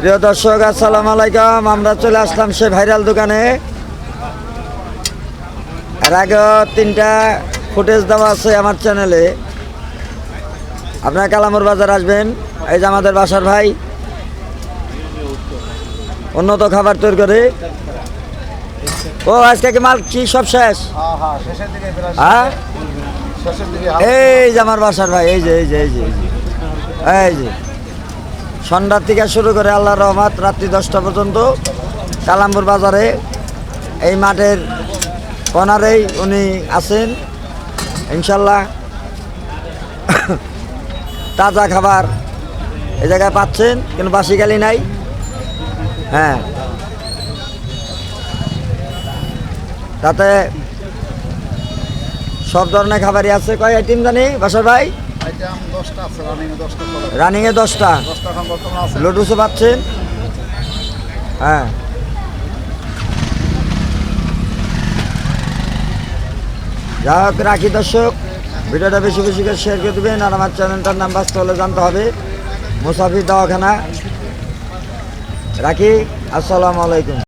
প্রিয় দর্শক, আসসালামু আলাইকুম। আমরা চলে আসলাম সে ভাইরাল দোকানে। এর আগে তিনটা ফুটেজ দেওয়া আছে আমার চ্যানেলে। আপনারা কালামুর বাজার আসবেন। এই যে আমাদের বাসার ভাই। উন্নত খাবার তৈরি করে। ও, আজকে কি মাল কি সব শেষ? হ্যাঁ? এই যে আমার বাসার ভাই এই যে এই যে এই যে এই যে। এই যে সন্ধ্যার থেকে শুরু করে আল্লাহ রহমাত, রাত্রি দশটা পর্যন্ত কালামপুর বাজারে। এই মাঠের কনারেই উনি আছেন। ইনশাল্লাহ তাজা খাবার এই জায়গায় পাচ্ছেন কিন্তু বাসি গালি নাই। হ্যাঁ। তাতে সব ধরনের খাবারই আছে। কয় আইটেম জানি? বাসার ভাই? রানিংয়ে দশটা লুডুসও পাচ্ছেন? হ্যাঁ। যা হোক রাখি দর্শক ভিডিওটা বেশি বেশি করে শেয়ার করে দেবেন আর আমার চ্যানেলটার নাম বাঁচতে হলে জানতে হবে। মুসাফির দওয়াখানা। রাখি আসসালামু আলাইকুম।